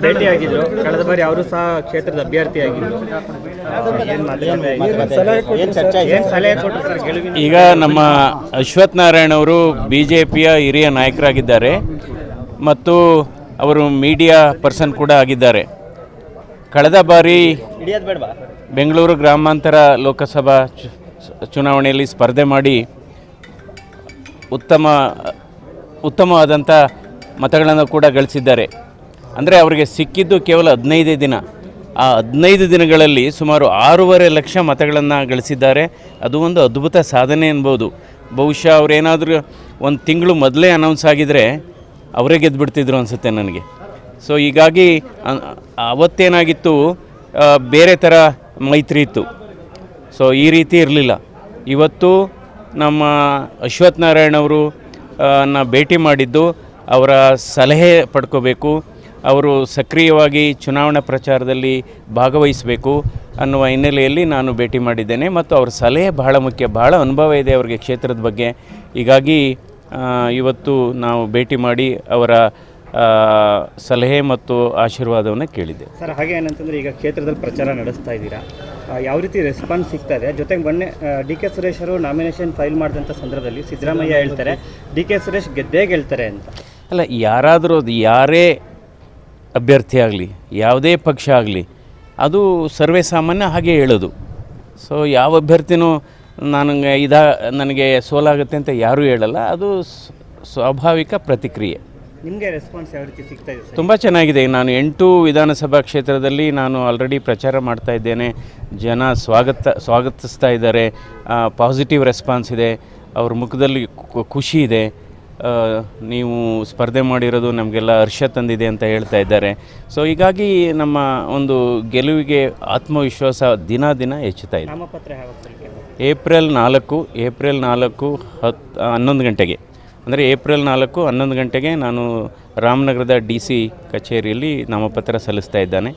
ಭೇಟಿಯಾಗಿದ್ರು. ಕಳೆದ ಬಾರಿ ಅವರು ಸಹ ಕ್ಷೇತ್ರದ ಅಭ್ಯರ್ಥಿ ಆಗಿದ್ರು. ಈಗ ನಮ್ಮ ಅಶ್ವಥ್ ನಾರಾಯಣ್ ಅವರು ಬಿ ಜೆ ಪಿಯ ಹಿರಿಯ ನಾಯಕರಾಗಿದ್ದಾರೆ. ಮತ್ತು ಅವರು ಮೀಡಿಯಾ ಪರ್ಸನ್ ಕೂಡ ಆಗಿದ್ದಾರೆ. ಕಳೆದ ಬಾರಿ ಬೆಂಗಳೂರು ಗ್ರಾಮಾಂತರ ಲೋಕಸಭಾ ಚು- ಚುನಾವಣೆಯಲ್ಲಿ ಸ್ಪರ್ಧೆ ಮಾಡಿ ಉತ್ತಮ ಉತ್ತಮವಾದಂಥ ಮತಗಳನ್ನು ಕೂಡ ಗಳಿಸಿದ್ದಾರೆ. ಅಂದರೆ ಅವರಿಗೆ ಸಿಕ್ಕಿದ್ದು ಕೇವಲ ಹದಿನೈದೇ ದಿನ. ಆ ಹದಿನೈದು ದಿನಗಳಲ್ಲಿ ಸುಮಾರು ಆರೂವರೆ ಲಕ್ಷ ಮತಗಳನ್ನು ಗಳಿಸಿದ್ದಾರೆ. ಅದು ಒಂದು ಅದ್ಭುತ ಸಾಧನೆ ಅನ್ಬೋದು. ಬಹುಶಃ ಅವರೇನಾದರೂ ಒಂದು ತಿಂಗಳು ಮೊದಲೇ ಅನೌನ್ಸ್ ಆಗಿದರೆ ಅವರೇ ಗೆದ್ದುಬಿಡ್ತಿದ್ರು ಅನಿಸುತ್ತೆ ನನಗೆ. ಸೊ ಹೀಗಾಗಿ ಅವತ್ತೇನಾಗಿತ್ತು ಬೇರೆ ಥರ ಮೈತ್ರಿ ಇತ್ತು. ಸೊ ಈ ರೀತಿ ಇರಲಿಲ್ಲ. ಇವತ್ತು ನಮ್ಮ ಅಶ್ವಥ್ ನಾರಾಯಣ ಅವರು ಆ, ನ ಭೇಟಿ ಮಾಡಿದ್ದು ಅವರ ಸಲಹೆ ಪಡ್ಕೋಬೇಕು. ಅವರು ಸಕ್ರಿಯವಾಗಿ ಚುನಾವಣಾ ಪ್ರಚಾರದಲ್ಲಿ ಭಾಗವಹಿಸಬೇಕು ಅನ್ನುವ ಹಿನ್ನೆಲೆಯಲ್ಲಿ ನಾನು ಭೇಟಿ ಮಾಡಿದ್ದೇನೆ ಮತ್ತು ಅವರ ಸಲಹೆ ಬಹಳ ಮುಖ್ಯ. ಬಹಳ ಅನುಭವ ಇದೆ ಅವರಿಗೆ ಕ್ಷೇತ್ರದ ಬಗ್ಗೆ. ಹೀಗಾಗಿ ಇವತ್ತು ನಾವು ಭೇಟಿ ಮಾಡಿ ಅವರ ಸಲಹೆ ಮತ್ತು ಆಶೀರ್ವಾದವನ್ನು ಕೇಳಿದೆ ಸರ್ ಹಾಗೆ ಏನಂತಂದರೆ ಈಗ ಕ್ಷೇತ್ರದಲ್ಲಿ ಪ್ರಚಾರ ನಡೆಸ್ತಾ ಇದ್ದೀರಾ? ಯಾವ ರೀತಿ ರೆಸ್ಪಾನ್ಸ್ ಸಿಗ್ತಾ ಇದೆ? ಜೊತೆಗೆ ಮೊನ್ನೆ ಡಿ ಕೆ ಸುರೇಶ್ ಅವರು ನಾಮಿನೇಷನ್ ಫೈಲ್ ಮಾಡಿದಂಥ ಸಂದರ್ಭದಲ್ಲಿ ಸಿದ್ದರಾಮಯ್ಯ ಹೇಳ್ತಾರೆ ಡಿ ಕೆ ಸುರೇಶ್ ಗೆದ್ದೇ ಗೆಲ್ತಾರೆ ಅಂತ. ಅಲ್ಲ ಯಾರಾದರೂ ಅದು ಯಾರೇ ಅಭ್ಯರ್ಥಿ ಆಗಲಿ ಯಾವುದೇ ಪಕ್ಷ ಆಗಲಿ ಅದು ಸರ್ವೇ ಸಾಮಾನ್ಯ ಹಾಗೆ ಹೇಳೋದು. ಸೊ ಯಾವ ಅಭ್ಯರ್ಥಿನೂ ನನಗೆ ಇದ ನನಗೆ ಸೋಲಾಗುತ್ತೆ ಅಂತ ಯಾರೂ ಹೇಳಲ್ಲ ಅದು ಸ್ವಾಭಾವಿಕ ಪ್ರತಿಕ್ರಿಯೆ. ನಿಮಗೆ ರೆಸ್ಪಾನ್ಸ್ ಯಾವ ರೀತಿ ಸಿಗ್ತಾ ಇದೆ ತುಂಬ ಚೆನ್ನಾಗಿದೆ. ನಾನು ಎಂಟು ವಿಧಾನಸಭಾ ಕ್ಷೇತ್ರದಲ್ಲಿ ನಾನು ಆಲ್ರೆಡಿ ಪ್ರಚಾರ ಮಾಡ್ತಾ ಇದ್ದೇನೆ. ಜನ ಸ್ವಾಗತ ಸ್ವಾಗತಿಸ್ತಾ ಇದ್ದಾರೆ. ಪಾಸಿಟಿವ್ ರೆಸ್ಪಾನ್ಸ್ ಇದೆ. ಅವ್ರ ಮುಖದಲ್ಲಿ ಖುಷಿ ಇದೆ. ನೀವು ಸ್ಪರ್ಧೆ ಮಾಡಿರೋದು ನಮಗೆಲ್ಲ ಹರ್ಷ ತಂದಿದೆ ಅಂತ ಹೇಳ್ತಾ ಇದ್ದಾರೆ. ಸೊ ಹೀಗಾಗಿ ನಮ್ಮ ಒಂದು ಗೆಲುವಿಗೆ ಆತ್ಮವಿಶ್ವಾಸ ದಿನ ದಿನ ಹೆಚ್ಚುತ್ತಾ ಇದೆ. ಏಪ್ರಿಲ್ ನಾಲ್ಕು ಏಪ್ರಿಲ್ ನಾಲ್ಕು ಹತ್ತು ಹನ್ನೊಂದು ಗಂಟೆಗೆ. ಅಂದರೆ ಏಪ್ರಿಲ್ ನಾಲ್ಕು ಹನ್ನೊಂದು ಗಂಟೆಗೆ ನಾನು ರಾಮನಗರದ ಡಿ ಸಿ ಕಚೇರಿಯಲ್ಲಿ ನಾಮಪತ್ರ ಸಲ್ಲಿಸ್ತಾ ಇದ್ದಾನೆ.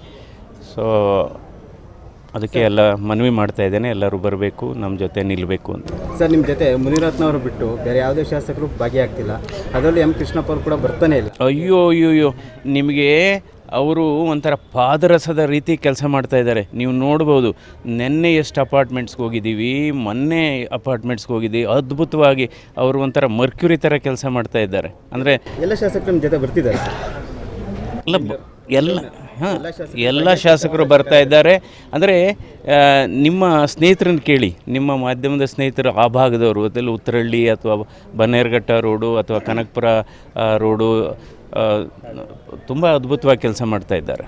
ಸೊ ಅದಕ್ಕೆ ಎಲ್ಲ ಮನವಿ ಮಾಡ್ತಾ ಇದ್ದೇನೆ ಎಲ್ಲರೂ ಬರಬೇಕು ನಮ್ಮ ಜೊತೆ ನಿಲ್ಲಬೇಕು ಅಂತ. ಸರ್ ನಿಮ್ಮ ಜೊತೆ ಮುನಿರತ್ನ ಅವರು ಬಿಟ್ಟು ಬೇರೆ ಯಾವುದೇ ಶಾಸಕರು ಭಾಗಿಯಾಗ್ತಿಲ್ಲ. ಅದರಲ್ಲಿ ಎಂ ಕೃಷ್ಣಪ್ಪ ಅವರು ಕೂಡ ಬರ್ತಾನೆ ಇಲ್ಲ? ಅಯ್ಯೋ ಅಯ್ಯೋ ಅಯ್ಯೋ. ನಿಮಗೆ ಅವರು ಒಂಥರ ಪಾದರಸದ ರೀತಿ ಕೆಲಸ ಮಾಡ್ತಾ ಇದ್ದಾರೆ. ನೀವು ನೋಡ್ಬೋದು ನಿನ್ನೆ ಎಷ್ಟು ಅಪಾರ್ಟ್ಮೆಂಟ್ಸ್ಗೆ ಹೋಗಿದ್ದೀವಿ ಮೊನ್ನೆ ಅಪಾರ್ಟ್ಮೆಂಟ್ಸ್ಗೆ ಹೋಗಿದ್ದೀವಿ. ಅದ್ಭುತವಾಗಿ ಅವರು ಒಂಥರ ಮರ್ಕ್ಯುರಿ ಥರ ಕೆಲಸ ಮಾಡ್ತಾ ಇದ್ದಾರೆ. ಅಂದರೆ ಎಲ್ಲ ಶಾಸಕರು ನಿಮ್ಮ ಜೊತೆ ಬರ್ತಿದ್ದಾರೆ ಅಲ್ಲ ಎಲ್ಲ ಎಲ್ಲ ಹಾಂ ಎಲ್ಲ ಶಾಸಕರು ಬರ್ತಾ ಇದ್ದಾರೆ. ಅಂದರೆ ನಿಮ್ಮ ಸ್ನೇಹಿತರನ್ನು ಕೇಳಿ. ನಿಮ್ಮ ಮಾಧ್ಯಮದ ಸ್ನೇಹಿತರು ಆ ಭಾಗದವರು ಅದರಲ್ಲಿ ಉತ್ತರಳ್ಳಿ ಅಥವಾ ಬನ್ನೇರ್ಘಟ್ಟ ರೋಡು ಅಥವಾ ಕನಕಪುರ ರೋಡು ತುಂಬ ಅದ್ಭುತವಾಗಿ ಕೆಲಸ ಮಾಡ್ತಾ ಇದ್ದಾರೆ.